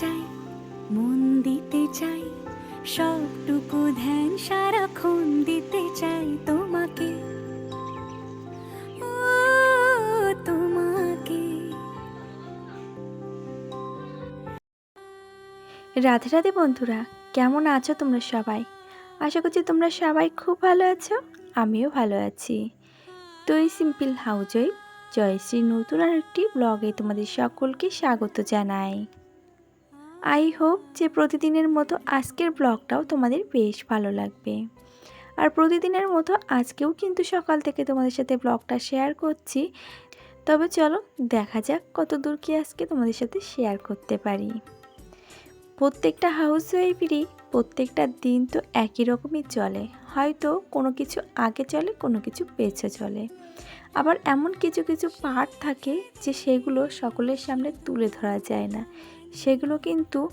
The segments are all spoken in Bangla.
চাই, মন দিতে চাই, সবটুকু ধ্যান সারাক্ষণ দিতে চাই তোমাকে। রাধে রাধে বন্ধুরা, কেমন আছো তোমরা সবাই? আশা করছি তোমরা সবাই খুব ভালো আছো, আমিও ভালো আছি। তো এই সিম্পল হাউজই জয়শ্রী নতুন আর একটি ব্লগে তোমাদের সকলকে স্বাগত জানাই। আই হোপ যে প্রতিদিনের মতো আজকের ব্লগটাও তোমাদের বেশ ভালো লাগবে। আর প্রতিদিনের মতো আজকেও কিন্তু সকাল থেকে তোমাদের সাথে ব্লগটা শেয়ার করছি। তবে চলো দেখা যাক কত দূর কি আজকে তোমাদের সাথে শেয়ার করতে পারি। প্রত্যেকটা হাউস ওয়াইফেরই প্রত্যেকটা দিন তো একই রকমই চলে। হয়তো কোনো কিছু আগে চলে, কোনো কিছু পেছে চলে। আবার এমন কিছু কিছু পার্ট থাকে যে সেগুলো সকলের সামনে তুলে ধরা যায় না। সেগুলো কিন্তু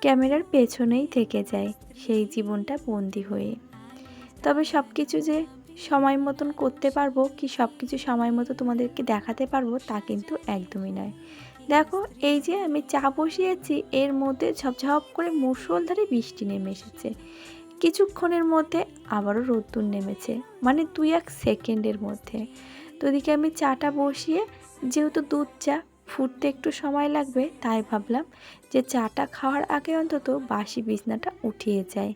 ক্যামেরার পেছনেই থেকে যায় সেই জীবনটা বন্দি হয়ে। তবে সব কিছু যে সময় মতন করতে পারব, কি সব কিছু সময় মতো তোমাদেরকে দেখাতে পারব, তা কিন্তু একদমই নয়। দেখো, এই যে আমি চা বসিয়েছি, এর মধ্যে ঝপঝপ করে মুষলধারে বৃষ্টি নেমে এসেছে। কিছুক্ষণের মধ্যে আবারও রোদ্দুর নেমেছে মানে দুই এক সেকেন্ডের মধ্যে। তো ওদিকে আমি চাটা বসিয়ে, যেহেতু দুধ চা ফুটতে একটু সময় লাগবে, তাই ভাবলাম যে চাটা খাওয়ার আগে অন্তত বাসি বিছনাটা উঠিয়ে যায়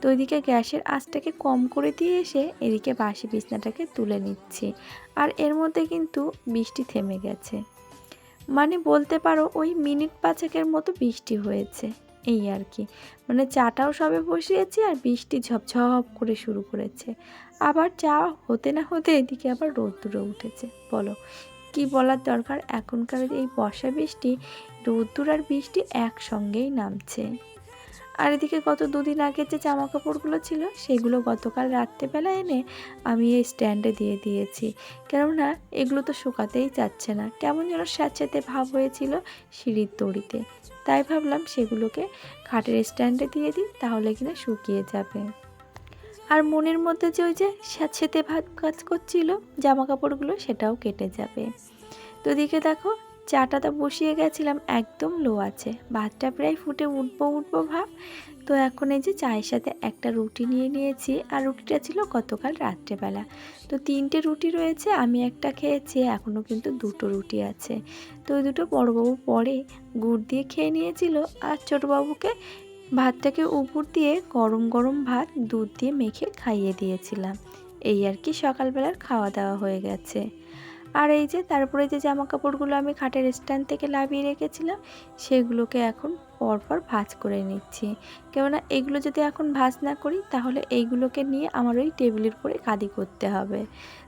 তো ওইদিকে গ্যাসের আঁচটাকে কম করে দিয়ে এসে এদিকে বাসি বিছনাটাকে তুলে নিচ্ছি। আর এর মধ্যে কিন্তু বৃষ্টি থেমে গেছে। মানে বলতে পারো ওই মিনিট পাঁচেকের মতো বৃষ্টি হয়েছে, এই আর কি। মানে চাটাও সবে বসিয়েছি আর বৃষ্টি ঝপঝপ করে শুরু করেছে। আবার চা হতে না হতে এদিকে আবার রোদ্দুরে উঠেছে, বলো। কি বলার দরকার? এখনকার এই বর্ষা বৃষ্টি, রোদ্দুর আর বৃষ্টি একসঙ্গেই নামছে। আর এদিকে গত দুদিন আগে যে জামা কাপড়গুলো ছিল, সেগুলো গতকাল রাত্রেবেলা এনে আমি এই স্ট্যান্ডে দিয়ে দিয়েছি। কেননা, এগুলো তো শুকাতেই যাচ্ছে না। কেমন যেন স্যাঁচাতে ভাব হয়েছিল সিঁড়ির দড়িতে। তাই ভাবলাম সেগুলোকে খাটের স্ট্যান্ডে দিয়ে দিই, তাহলে কিনা শুকিয়ে যাবে। আর মনের মধ্যে যে ওই যে স্যাঁচেতে ভাত কাজ করছিল জামা কাপড়গুলো সেটাও কেটে যাবে। তো দিকে দেখো চাটা তো বসিয়ে গেছিলাম, একদম লো আছে। ভাতটা প্রায় ফুটে উঠবো উঠবো ভাব। তো এখন এই যে চায়ের সাথে একটা রুটি নিয়ে নিয়েছি, আর রুটিটা ছিল গতকাল রাত্রেবেলা। তো তিনটে রুটি রয়েছে, আমি একটা খেয়েছি এখনও কিন্তু দুটো রুটি আছে। তো ওই দুটো বড়োবাবু পরে গুড় দিয়ে খেয়ে নিয়েছিল, আর ছোটোবাবুকে ভাতটাকে উপর দিয়ে গরম গরম ভাত দুধ দিয়ে মেখে খাইয়ে দিয়েছিলাম। এই আর কি সকালবেলার খাওয়া দাওয়া হয়ে গেছে। আর এই যে তারপরে যে জামা কাপড়গুলো আমি খাটের স্ট্যান্ড থেকে লাভিয়ে রেখেছিলাম, সেগুলোকে এখন পরপর ভাঁজ করে নিচ্ছি। কেননা এগুলো যদি এখন ভাঁজ না করি, তাহলে এইগুলোকে নিয়ে আমার ওই টেবিলের উপরে কাদি করতে হবে।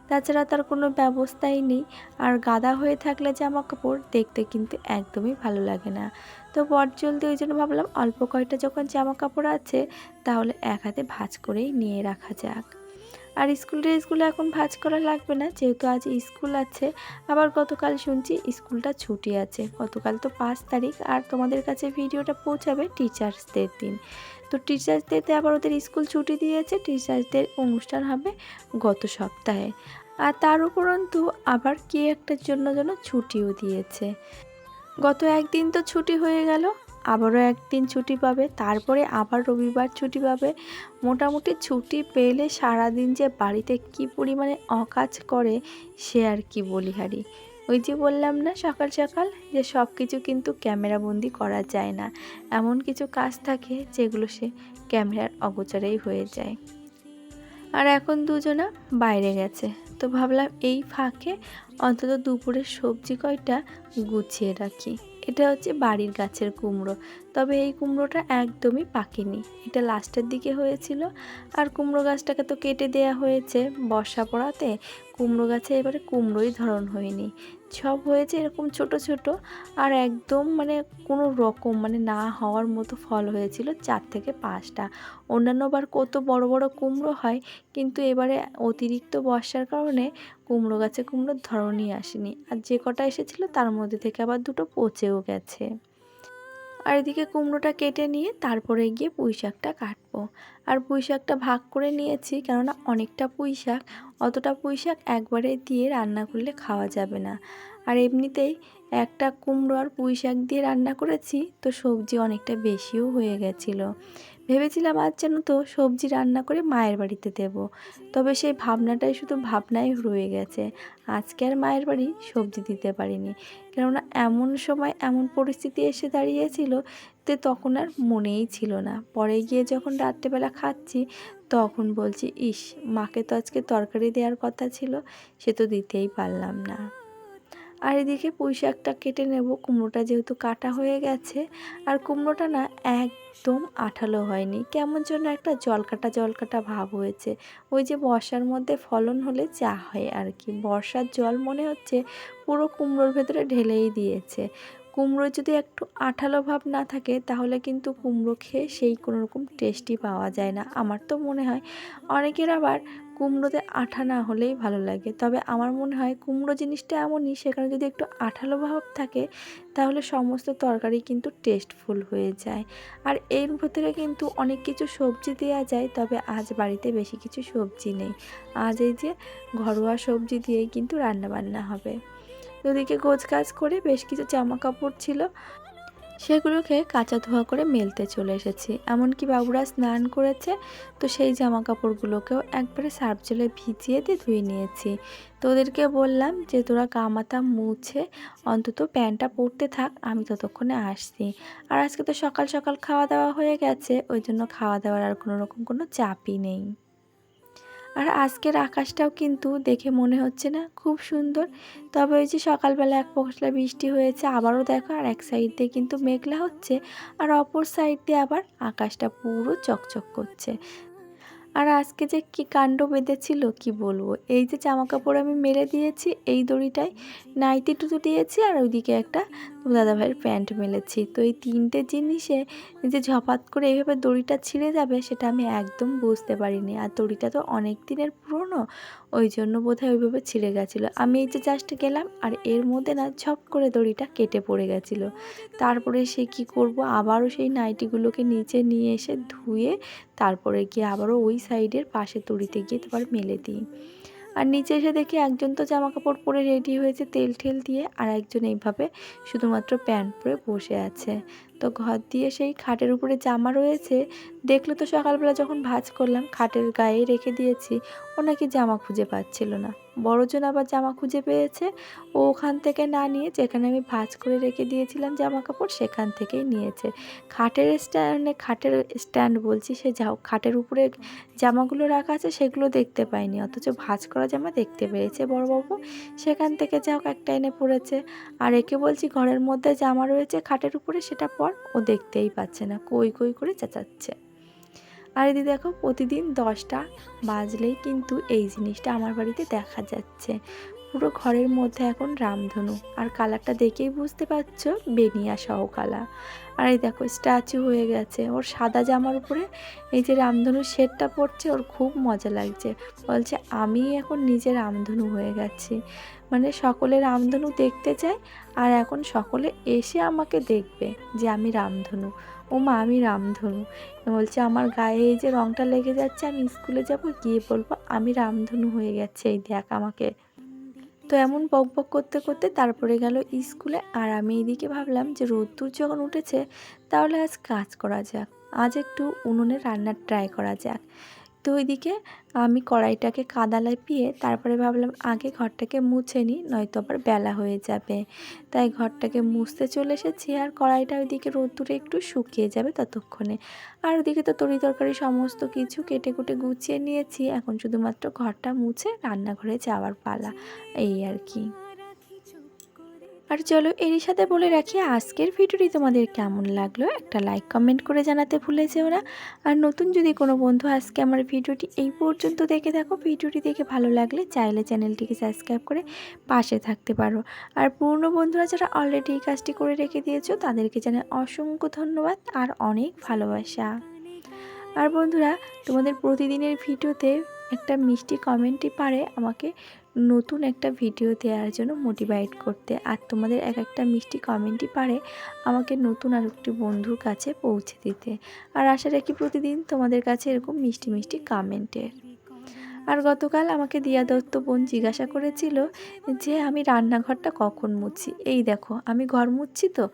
তাছাড়া তার কোনো ব্যবস্থাই নেই। আর গাদা হয়ে থাকলে জামা কাপড় দেখতে কিন্তু একদমই ভালো লাগে না। তো বট জলদি ওই জন্য ভাবলাম, অল্প কয়টা যখন জামা কাপড় আছে, তাহলে এক হাতে ভাঁজ করেই নিয়ে রাখা যাক। আর স্কুল ড্রেসগুলো এখন ভাঁজ করা লাগবে না, যেহেতু আজ স্কুল আছে। আবার গতকাল শুনছি স্কুলটা ছুটি আছে। গতকাল তো পাঁচ তারিখ আর তোমাদের কাছে ভিডিওটা পৌঁছাবে টিচার্সদের দিন। তো টিচার্সদেরতে আবার ওদের স্কুল ছুটি দিয়েছে টিচার্সদের অনুষ্ঠান হবে গত সপ্তাহে। আর তার উপরন্তু আবার কে একটার জন্য যেন ছুটিও দিয়েছে। গত একদিন তো ছুটি হয়ে গেল আবারও একদিন ছুটি পাবে, তারপরে আবার রবিবার ছুটি পাবে। মোটামুটি ছুটি পেলে সারাদিন যে বাড়িতে কি পরিমাণে অকাজ করে, সে আর কি বলি হারি। ওই যে বললাম না সকাল সকাল, যে সব কিছু কিন্তু ক্যামেরাবন্দি করা যায় না। এমন কিছু কাজ থাকে যেগুলো সে ক্যামেরার অগোচরেই হয়ে যায়। আর এখন দুজনা বাইরে গেছে, তো ভাবলাম এই ফাঁকে অন্তত দুপুরের সবজি কয়টা গুছিয়ে রাখি। এটা হচ্ছে বাড়ির গাছের কুমড়ো। তবে এই কুমড়োটা একদমই পাকেনি। এটা লাস্টের দিকে হয়েছিল। আর কুমড়ো গাছটাকে তো কেটে দেয়া হয়েছে বর্ষা পড়াতে। কুমড়ো গাছে এবারে কুমড়োই ধরন হয়নি। সব হয়েছে এরকম ছোট ছোট আর একদম মানে কোনো রকম মানে না হওয়ার মতো ফল হয়েছিল চার থেকে পাঁচটা। অন্যান্যবার কত বড় বড় কুমড়ো হয় কিন্তু এবারে অতিরিক্ত বর্ষার কারণে কুমড়ো গাছে কুমড়োর ধরনই আসেনি। আর যে কটা এসেছিল তার মধ্যে থেকে আবার দুটো পচেও গেছে। আর এদিকে কুমড়োটা কেটে নিয়ে তারপরে গিয়ে পুঁই শাকটা কাটবো। আর পুঁই শাকটা ভাগ করে নিয়েছি কেননা অনেকটা পুঁই শাক অতটা পুঁই শাক একবারে দিয়ে রান্না করলে খাওয়া যাবে না। আর এমনিতেই একটা কুমড়ো আর পুঁই শাক দিয়ে রান্না করেছি, তো সবজি অনেকটা বেশিও হয়ে গেছিল। ভেবেছিলাম আজ যেন তো সবজি রান্না করে মায়ের বাড়িতে দেব। তবে সেই ভাবনাটাই শুধু ভাবনাই রয়ে গেছে। আজকে আর মায়ের বাড়ি সবজি দিতে পারিনি। কেননা এমন সময় এমন পরিস্থিতি এসে দাঁড়িয়েছিল যে তখন আর মনেই ছিল না। পরে গিয়ে যখন রাত্রেবেলা খাচ্ছি, তখন বলছি, ইস, মাকে তো আজকে তরকারি দেওয়ার কথা ছিল, সে তো দিতেই পারলাম না। আর এদিকে পুঁই শাকটা কেটে নেব। কুমড়োটা যেহেতু কাটা হয়ে গেছে, আর কুমড়োটা না একদম আঠালো হয়নি। কেমন যেন একটা জলকাটা জলকাটা ভাব হয়েছে। ওই যে বর্ষার মধ্যে ফলন হলে যা হয় আর কি। বর্ষার জল মনে হচ্ছে পুরো কুমড়োর ভেতরে ঢেলেই দিয়েছে। কুমড়ো যদি একটু আঠালো ভাব না থাকে, তাহলে কিন্তু কুমড়ো খেয়ে সেই কোনো রকম টেস্টই পাওয়া যায় না। আমার তো মনে হয় অনেকের আবার কুমড়োতে আঠা না হলেই ভালো লাগে। তবে আমার মনে হয় কুমড়ো জিনিসটা এমনই, সেখানে যদি একটু আঠালো ভাব থাকে, তাহলে সমস্ত তরকারি কিন্তু টেস্টফুল হয়ে যায়। আর এর ভেতরে কিন্তু অনেক কিছু সবজি দেওয়া যায়, তবে আজ বাড়িতে বেশি কিছু সবজি নেই। আজ এই যে ঘরোয়া সবজি দিয়েই কিন্তু রান্নাবান্না হবে। ওদিকে গোছ কাজ করে বেশ কিছু জামা কাপড় ছিল সেগুলোকে কাঁচা ধোয়া করে মেলতে চলে এসেছি। এমনকি বাবুরা স্নান করেছে, তো সেই জামা কাপড়গুলোকেও একবারে সার্ফ জলে ভিজিয়ে দিয়ে ধুয়ে নিয়েছি। তো ওদেরকে বললাম যে তোরা গামাতা মুছে অন্তত প্যান্টটা পরতে থাক, আমি ততক্ষণে আসছি। আর আজকে তো সকাল সকাল খাওয়া দাওয়া হয়ে গেছে, ওই জন্য খাওয়া দাওয়ার আর কোনো রকম কোনো চাপই নেই। আর আজকের আকাশটাও কিন্তু দেখে মনে হচ্ছে না খুব সুন্দর। তবে ওই যে সকালবেলা এক পশলা বৃষ্টি হয়েছে, আবারও দেখো আর এক সাইড দিয়ে কিন্তু মেঘলা হচ্ছে আর অপর সাইড দিয়ে আবার আকাশটা পুরো চকচক করছে। আর আজকে যে কি কাণ্ড বেঁধেছিল কি বলব? এই যে জামা কাপড় আমি মেলে দিয়েছি, এই দড়িটায় নাইটি টুতু দিয়েছি আর ওইদিকে একটা দাদাভাইয়ের প্যান্ট মেলেছি। তো এই তিনটে জিনিসে যে ঝপাত করে এইভাবে দড়িটা ছিঁড়ে যাবে সেটা আমি একদম বুঝতে পারিনি। আর দড়িটা তো অনেক দিনের পুরনো, ওই জন্য বোধহয় ওইভাবে ছিঁড়ে গেছিল। আমি এই যে জাস্ট গেলাম আর এর মধ্যে না ঝপ করে দড়িটা কেটে পড়ে গেছিল। তারপরে সে কি করব? আবারও সেই নাইটিগুলোকে নিচে নিয়ে এসে ধুয়ে তারপরে গিয়ে আবারও ওই সাইডের পাশে তড়িতে গিয়ে তারপর মেলে দিই। আর নিচে এসে দেখি একজন তো জামা কাপড় পরে রেডি হয়েছে তেল ঠেল দিয়ে, আর একজন এইভাবে শুধুমাত্র প্যান্ট পরে বসে আছে। তো ঘর দিয়ে সেই খাটের উপরে জামা রয়েছে। দেখল তো সকালবেলা যখন ভাজ করলাম, খাটের গায়ে রেখে দিয়েছি, ও নাকি জামা খুঁজে পাচ্ছিল না। বড়জন আবার জামা খুঁজে পেয়েছে, ও ওখান থেকে না নিয়ে যেখানে আমি ভাজ করে রেখে দিয়েছিলাম জামা কাপড় সেখান থেকেই নিয়েছে। খাটের স্ট্যান্ডে খাটের স্ট্যান্ড বলছি, সে যাও খাটের উপরে জামাগুলো রাখা আছে, সেগুলো দেখতে পাইনি, অথচ ভাজ করা জামা দেখতে পেয়েছে বড়বাবু। সেখান থেকে যাও একটা এনে পড়েছে। আর একে বলছি, ঘরের মধ্যে জামা রয়েছে, খাটের উপরে, সেটা পর ও দেখতেই পাচ্ছে না, কই কই করে চেঁচাচ্ছে। আর এদি দেখো, প্রতিদিন দশটা বাজলেই কিন্তু এই জিনিসটা আমার বাড়িতে দেখা যাচ্ছে। পুরো ঘরের মধ্যে এখন রামধনু। আর কালারটা দেখেই বুঝতে পারছ, বেনিয়া সহ কালার আর এই দেখো স্ট্যাচু হয়ে গেছে। ওর সাদা জামার উপরে এই যে রামধনুর শেডটা পড়ছে ওর খুব মজা লাগছে। বলছে, আমি এখন নিজে রামধনু হয়ে গেছি। মানে সকলে রামধনু দেখতে চায়, আর এখন সকলে এসে আমাকে দেখবে যে আমি রামধনু। ও মা, আমি রামধনু। বলছে, আমার গায়ে এই যে রঙটা লেগে যাচ্ছে, আমি স্কুলে যাব, গিয়ে বলব, আমি রামধনু হয়ে গেছে। এই দেখ আমাকে তো এমন বক বক করতে করতে তারপরে গেল স্কুলে আর আমি এদিকে ভাবলাম যে রোদ্দুর যখন উঠেছে তাহলে আজ কাজ করা যাক, আজ একটু উনুনে রান্নার ট্রাই করা যাক। তো ওইদিকে আমি কড়াইটাকে কাদা লাপিয়ে তারপরে ভাবলাম, আগে ঘরটাকে মুছে নিই, নয়তো আবার বেলা হয়ে যাবে। তাই ঘরটাকে মুছতে চলে এসেছি আর কড়াইটা ওইদিকে রোদ্দুরে একটু শুকিয়ে যাবে ততক্ষণে। আর ওদিকে তো তরি তরকারি সমস্ত কিছু কেটে কুটে গুছিয়ে নিয়েছি। এখন শুধুমাত্র ঘরটা মুছে রান্নাঘরে যাওয়ার পালা, এই আর কি। আর চলো এরই সাথে বলে রাখি, আজকের ভিডিওটি তোমাদের কেমন লাগল একটা লাইক কমেন্ট করে জানাতে ভুলে যেও না। আর নতুন যদি কোনো বন্ধু আজকে আমার ভিডিওটি এই পর্যন্ত দেখে দেখো ভিডিওটি দেখে ভালো লাগলে চাইলে চ্যানেলটিকে সাবস্ক্রাইব করে পাশে থাকতে পারো। আর পুরনো বন্ধুরা যারা অলরেডি এই কাজটি করে রেখে দিয়েছ, তাদেরকে জানাই অসংখ্য ধন্যবাদ আর অনেক ভালোবাসা। আর বন্ধুরা, তোমাদের প্রতিদিনের ভিডিওতে একটা মিষ্টি কমেন্টই পারে, আমাকে নতুন একটা ভিডিও দেওয়ার জন্য মোটিভেট করতে। আর তোমাদের এক একটা মিষ্টি কমেন্টই পারে আমাকে নতুন আর একটি বন্ধুর কাছে পৌঁছে দিতে। আর আশা রাখি প্রতিদিন তোমাদের কাছে এরকম মিষ্টি মিষ্টি কমেন্টের আর গতকাল আমাকে দিয়া দত্ত বোন জিজ্ঞাসা করেছিল যে, আমি রান্নাঘরটা কখন মুছি এই দেখো, আমি ঘর মুছছি তো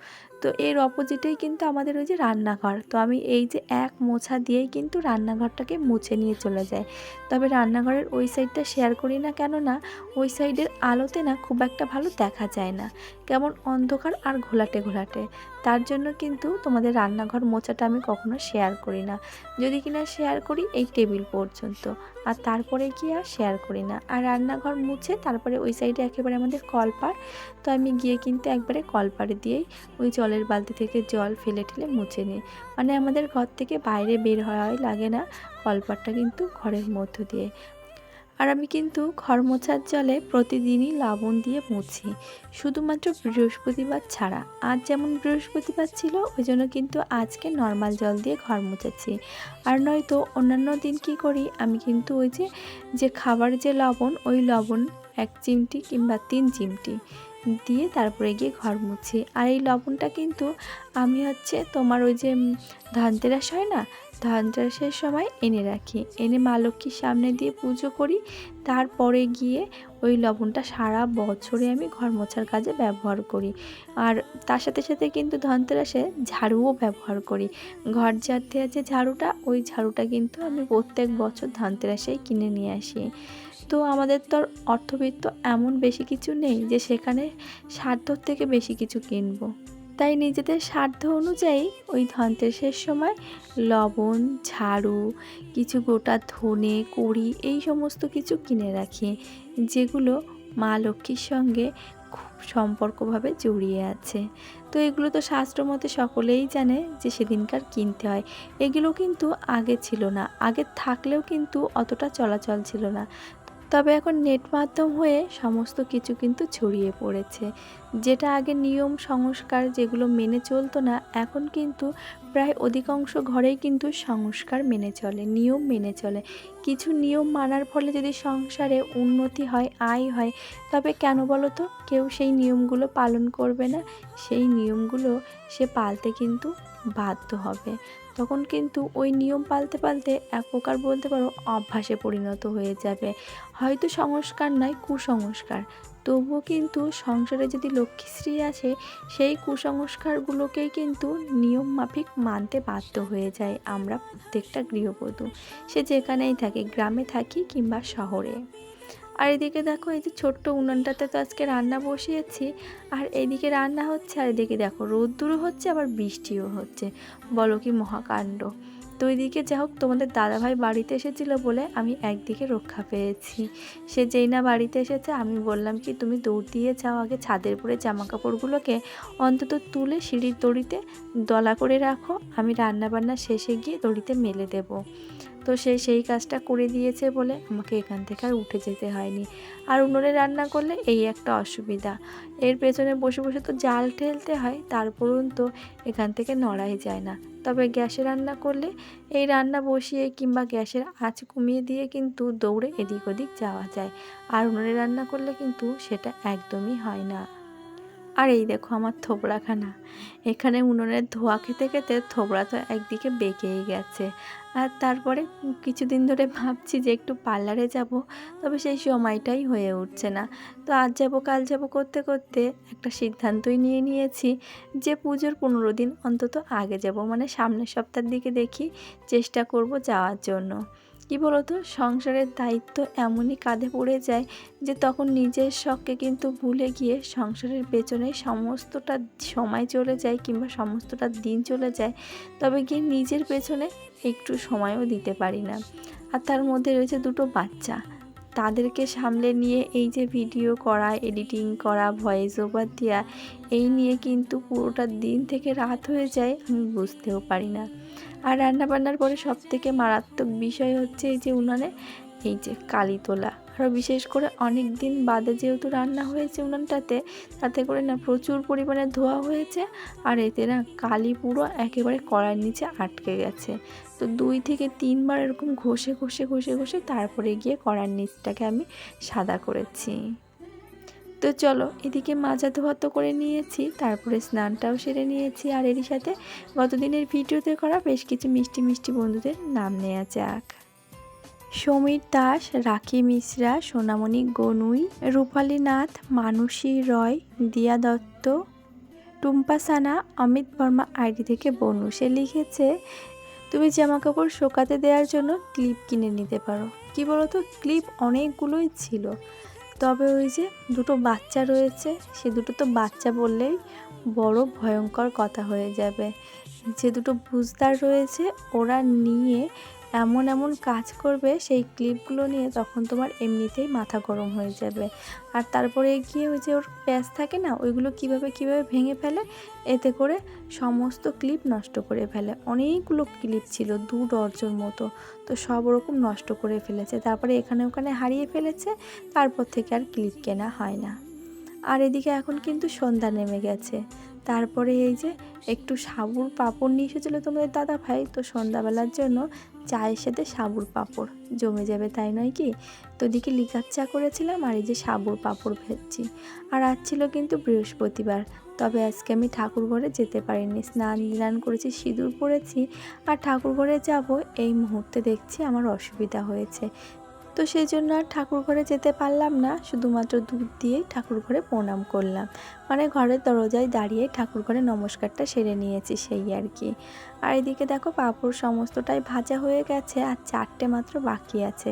তো এর অপোজিটেই কিন্তু আমাদের ওই যে রান্নাঘর। তো আমি এই যে এক মোছা দিয়েই কিন্তু রান্নাঘরটাকে মুছে নিয়ে চলে যাই। তবে রান্নাঘরের ওই সাইডটা শেয়ার করি না কেন না ওই সাইডের আলোতে না খুব একটা ভালো দেখা যায় না। কেমন অন্ধকার আর ঘোলাটে ঘোলাটে। তার জন্য কিন্তু তোমাদের রান্নাঘর মোছাটা আমি কখনো শেয়ার করি না। যদি কিনা শেয়ার করি এই টেবিল পর্যন্ত। আর তারপরে গিয়ে আর শেয়ার করি না। আর রান্নাঘর মুছে তারপরে ওই সাইডে একেবারে আমাদের কলপার। তো আমি গিয়ে কিন্তু একবারে কলপারে দিয়েই ওই জলের বালতি থেকে জল ফেলে ঠেলে মুছে নিই। মানে আমাদের ঘর থেকে বাইরে বের হওয়াই লাগে না কলপারটা কিন্তু ঘরের মধ্য দিয়ে। আর আমি কিন্তু ঘর মোছার জলে প্রতিদিনই লবণ দিয়ে মুছি, শুধুমাত্র বৃহস্পতিবার ছাড়া। আজ যেমন বৃহস্পতিবার ছিল, ওই জন্য কিন্তু আজকে নর্মাল জল দিয়ে ঘর মোছাচ্ছি আর নয়তো অন্যান্য দিন কি করি, আমি কিন্তু ওই যে যে খাবার যে লবণ, ওই লবণ এক চিমটি কিংবা তিন চিমটি দিয়ে তারপরে গিয়ে ঘর মুছি। আর এই লবণটা কিন্তু আমি হচ্ছে তোমার ওই যে ধান ধনতেরাস হয় না? ধনতেরাসের সময় এনে রাখি। এনে মা লক্ষ্মীর সামনে দিয়ে পুজো করি। তারপরে গিয়ে ওই লবণটা সারা বছরে আমি ঘর মোছার কাজে ব্যবহার করি। আর তার সাথে সাথে কিন্তু ধনতেরাসে ঝাড়ুও ব্যবহার করি। ঘর ঝাড়তে আছে ঝাড়ুটা, ওই ঝাড়ুটা কিন্তু আমি প্রত্যেক বছর ধনতেরাসেই কিনে নিয়ে আসি। তো আমাদের তো আর অর্থবিত্ত এমন বেশি কিছু নেই যে সেখানে সাধ্যর থেকে বেশি কিছু কিনবো। তাই নিজেদের সাধ্য অনুযায়ী ওই ধনতেরাসের সময় লবণ, ঝাড়ু, কিছু গোটা ধনে, কড়ি এই সমস্ত কিছু কিনে রাখি, যেগুলো মা লক্ষ্মীর সঙ্গে খুব সম্পর্কভাবে জড়িয়ে আছে। তো এগুলো তো শাস্ত্র মতে সকলেই জানে যে সেদিনকার কিনতে হয়। এগুলো কিন্তু আগে ছিল না। আগে থাকলেও কিন্তু অতটা চলাচল ছিল না। তবে এখন নেট মাধ্যম হয়ে সমস্ত কিছু কিন্তু ছড়িয়ে পড়েছে। যেটা আগে নিয়ম, সংস্কার যেগুলো মেনে চলতো না, এখন কিন্তু প্রায় অধিকাংশ ঘরেই কিন্তু সংস্কার মেনে চলে, নিয়ম মেনে চলে। কিছু নিয়ম মানার ফলে যদি সংসারে উন্নতি হয়, আয় হয়, তবে কেন বলো তো? কেউ সেই নিয়মগুলো পালন করবে না, সেই নিয়মগুলো সে পালতে কিন্তু বাধ্য হবে। তখন কিন্তু ওই নিয়ম পালতে পালতে এক প্রকার বলতে পারো অভ্যাসে পরিণত হয়ে যাবে। হয়তো সংস্কার নয়, কুসংস্কার। তবুও কিন্তু সংসারে যদি লক্ষ্মীশ্রী আসে, সেই কুসংস্কারগুলোকেই কিন্তু নিয়ম মাফিক মানতে বাধ্য হয়ে যায় আমরা প্রত্যেকটা গৃহবধূ। সে যেখানেই থাকি, গ্রামে থাকি কিংবা শহরে। আর এদিকে দেখো, এই যে ছোট্ট উনুনটাতে তো আজকে রান্না বসিয়েছি। আর এইদিকে রান্না হচ্ছে, আর এদিকে দেখো, রোদ্দুরও হচ্ছে, আবার বৃষ্টিও হচ্ছে। বলো কি মহাকাণ্ড। তো ওইদিকে যা হোক, তোমাদের দাদাভাই বাড়িতে এসেছিল বলে আমি একদিকে রক্ষা পেয়েছি। সে যেই না বাড়িতে এসেছে, আমি বললাম কি, তুমি দৌড় দিয়ে যাও আগে ছাদের উপরে জামা কাপড়গুলোকে অন্তত তুলে সিঁড়ির দড়িতে দলা করে রাখো। আমি রান্না বান্না শেষে গিয়ে দড়িতে মেলে দেবো। তো সে সেই কাজটা করে দিয়েছে বলে আমাকে এখান থেকে আর উঠে যেতে হয়নি। আর উনুনে রান্না করলে এই একটা অসুবিধা। এর পেছনে বসে বসে তো জাল ঠেলতে হয়, তারপরও তো এখান থেকে নড়াই যায় না। তবে গ্যাসে রান্না করলে এই রান্না বসিয়ে কিংবা গ্যাসের আঁচ কমিয়ে দিয়ে কিন্তু দৌড়ে এদিক ওদিক যাওয়া যায়। আর উনুনে রান্না করলে কিন্তু সেটা একদমই হয় না। আর এই দেখো আমার থোবড়াখানা। এখানে উনুনের ধোয়া খেতে খেতে থোবড়া তো একদিকে বেঁকেই গেছে। আর তারপরে কিছুদিন ধরে ভাবছি যে একটু পার্লারে যাব, তবে সেই সময়টাই হয়ে উঠছে না। তো আজ যাব, কাল যাব করতে করতে একটা সিদ্ধান্তই নিয়ে নিয়েছি যে পুজোর পনেরো দিন অন্তত আগে যাব। মানে সামনের সপ্তাহের দিকে দেখি চেষ্টা করব যাওয়ার জন্য। কি বলতো? সংসারের দায়িত্ব এমনই কাঁধে পড়ে যায় যে তখন নিজের শখকে কিন্তু ভুলে গিয়ে সংসারের পেছনে সমস্তটা সময় চলে যায় কিংবা সমস্তটা দিন চলে যায়। তবে গিয়ে নিজের পেছনে একটু সময়ও দিতে পারি না। আর তার মধ্যে রয়েছে দুটো বাচ্চা। তাদেরকে সামলে নিয়ে এই যে ভিডিও করা, এডিটিং করা ভয়েস ওভার দেওয়া এই নিয়ে কিন্তু পুরোটা দিন থেকে রাত হয়ে যায়, আমি বুঝতেও পারি না। আর রান্নাবান্নার পরে সব থেকে মারাত্মক বিষয় হচ্ছে এই যে উনানে, এই যে কালি তোলা। আরও বিশেষ করে অনেক দিন বাদে যেহেতু রান্না হয়েছে উনানটাতে, তাতে করে না প্রচুর পরিমাণে ধোয়া হয়েছে আর এতে না কালি পুরো একেবারে কড়ার নিচে আটকে গেছে। তো দুই থেকে তিনবার এরকম ঘষে ঘষে ঘষে ঘষে তারপরে গিয়ে কড়ার নিচটাকে আমি সাদা করেছি। তো চলো এদিকে মাজা ধোয়া তো করে নিয়েছি, তারপরে স্নানটাও সেরে নিয়েছি। আর এরই সাথে গতদিনের ভিডিওতে করা বেশ কিছু মিষ্টি মিষ্টি বন্ধুদের নাম নেওয়া যাক। সমীর দাস, রাখি মিশ্রা, সোনামণি গনুই, রূপালী নাথ, মানসী রয়, দিয়া দত্ত, টুম্পা সানা, অমিত বর্মা আইডি থেকে বনু। সে লিখেছে, তুমি জামা কাপড় শোকাতে দেওয়ার জন্য ক্লিপ কিনে নিতে পারো। কি বলতো? ক্লিপ অনেকগুলোই ছিল। তবে ওই যে দুটো বাচ্চা রয়েছে, সে দুটো তো বাচ্চা বললেই বড় ভয়ঙ্কর কথা হয়ে যাবে। যে দুটো বুঝদার রয়েছে, ওরা নিয়ে এমন এমন কাজ করবে সেই ক্লিপগুলো নিয়ে তখন তোমার এমনিতেই মাথা গরম হয়ে যাবে। আর তারপরে গিয়ে ওই যে ওর প্যাচ থাকে না, ওইগুলো কীভাবে কীভাবে ভেঙে ফেলে, এতে করে সমস্ত ক্লিপ নষ্ট করে ফেলে। অনেকগুলো ক্লিপ ছিল দু ডর্জন মতো, তো সব ওরকম নষ্ট করে ফেলেছে। তারপরে এখানে ওখানে হারিয়ে ফেলেছে, তারপর থেকে আর ক্লিপ কেনা হয় না। আর এদিকে এখন কিন্তু সন্ধ্যা নেমে গেছে। তারপরে এই যে একটু সাবুর পাঁপড় নিয়ে এসেছিল তোমাদের দাদা ভাই তো সন্ধ্যাবেলার জন্য চায়ের সাথে সাবুর পাঁপড়। জমে যাবে তাই নয় কি? তো দিকে লিকার চা করেছিলাম আর এই যে সাবুর পাঁপড় ভেজছি। আর আজ ছিল কিন্তু বৃহস্পতিবার। তবে আজকে আমি ঠাকুর ঘরে যেতে পারিনি। স্নান দান করেছি, সিঁদুর পরেছি আর ঠাকুর ঘরে যাব। এই মুহূর্তে দেখছি আমার অসুবিধা হয়েছে। তো সেই জন্য আর ঠাকুর ঘরে যেতে পারলাম না, শুধুমাত্র দুধ দিয়েই ঠাকুর ঘরে প্রণাম করলাম। মানে ঘরের দরজায় দাঁড়িয়ে ঠাকুর ঘরে নমস্কারটা সেরে নিয়েছি সেই আর কি। আর এদিকে দেখো পাঁপড় সমস্তটাই ভাজা হয়ে গেছে আর চারটে মাত্র বাকি আছে।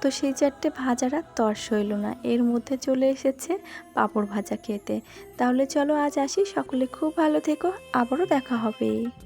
তো সেই চারটে ভাজার আর তর সইল না, এর মধ্যে চলে এসেছে পাঁপড় ভাজা খেতে। তাহলে চলো আজ আসি, সকলে খুব ভালো থেকো, আবারও দেখা হবে।